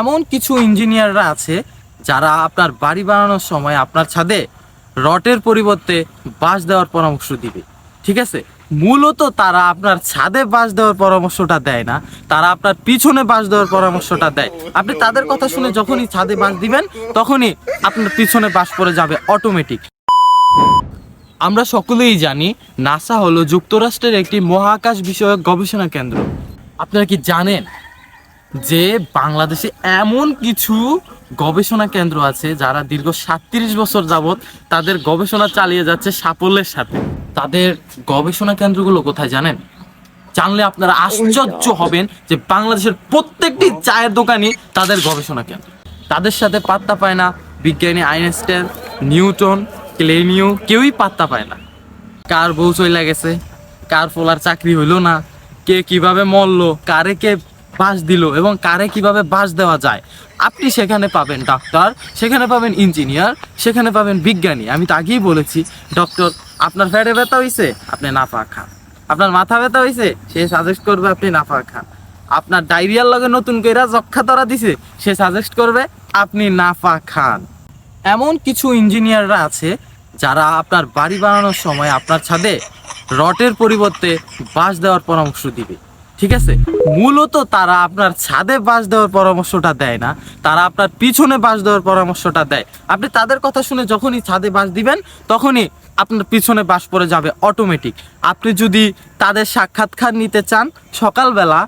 এমন কিছু ইঞ্জিনিয়াররা আছে যারা আপনার বাড়ি বানানোর সময় আপনার ছাদে রটের পরিবর্তে বাঁশ দেওয়ার পরামর্শ দিবে, ঠিক আছে? মূলত তারা আপনার ছাদে বাঁশ দেওয়ার পরামর্শটা দেয় না, তারা আপনার পিছনে বাঁশ দেওয়ার পরামর্শটা দেয়। আপনি তাদের কথা শুনে যখনই ছাদে বাঁশ দিবেন, তখনই আপনার পিছনে বাঁশ পড়ে যাবে অটোমেটিক আমরা সকলেই জানি নাসা হলো যুক্তরাষ্ট্রের একটি মহাকাশ বিষয়ক গবেষণা কেন্দ্র। আপনারা কি জানেন যে বাংলাদেশে এমন কিছু গবেষণা কেন্দ্র আছে যারা দীর্ঘ সাতত্রিশ বছর যাবত তাদের গবেষণা চালিয়ে যাচ্ছে সাফল্যের সাথে। তাদের গবেষণা কেন্দ্রগুলো কোথায় জানেন? জানলে আপনারা আশ্চর্য হবেন যে বাংলাদেশের প্রত্যেকটি চায়ের দোকানই তাদের গবেষণা কেন্দ্র। তাদের সাথে পাত্তা পায় না বিজ্ঞানী আইনস্টাইন নিউটন ক্লেনিও কেউই পাত্তা পায় না। কার বউ চলে গেছে? কার ফোলার চাকরি হইল না? কে কীভাবে মরলো? কারে কে বাস দিল এবং কারে কীভাবে বাস দেওয়া যায়? আপনি সেখানে পাবেন ডাক্তার, সেখানে পাবেন ইঞ্জিনিয়ার, সেখানে পাবেন বিজ্ঞানী। আমি তো আগেই বলেছি, ডক্টর, আপনার ফ্যাটে ব্যথা হয়েছে আপনি নাফা খান। আপনার মাথা ব্যথা হয়েছে সে সাজেস্ট করবে আপনি নাফা খান। আপনার ডায়রিয়ার লগে নতুন কইরা যক্ষা তরা দিছে? সে সাজেস্ট করবে আপনি নাফা খান। এমন কিছু ইঞ্জিনিয়াররা আছে, যারা আপনার বাড়ি বানানোর সময় আপনার ছাদে রটের পরিবর্তে বাঁশ দেওয়ার পরামর্শ দিবে। ঠিক আছে? মূলত তারা আপনার ছাদে বাস দেওয়ার পরামর্শটা দেয় না। তারা আপনার পিছনে বাস দেওয়ার পরামর্শটা দেয়। আপনি তাদের কথা শুনে যখনই ছাদে বাঁশ দিবেন, তখনই আপনার পিছনে বাস পড়ে যাবে অটোমেটিক আপনি যদি তাদের সাক্ষাৎকার নিতে চান, সকালবেলা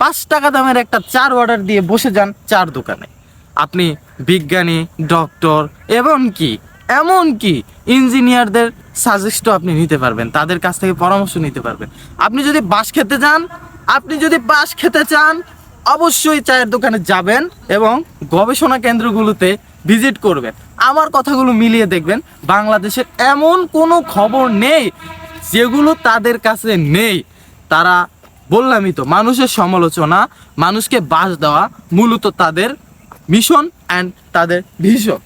পাঁচ টাকা দামের একটা চার অর্ডার দিয়ে বসে যান চার দোকানে। আপনি বিজ্ঞানী ডক্টর এবং কি? এমন কি? ইঞ্জিনিয়ারদের সাজেস্টও আপনি নিতে পারবেন, তাদের কাছ থেকে পরামর্শ নিতে পারবেন। আপনি যদি বাস খেতে চান আপনি যদি বাস খেতে চান, অবশ্যই চায়ের দোকানে যাবেন এবং গবেষণা কেন্দ্রগুলোতে ভিজিট করবেন। আমার কথাগুলো মিলিয়ে দেখবেন বাংলাদেশের এমন কোনো খবর নেই যেগুলো তাদের কাছে নেই। তারা বললামই তো, মানুষের সমালোচনা, মানুষকে বাস দেওয়া মূলত তাদের মিশন অ্যান্ড তাদের ভিশন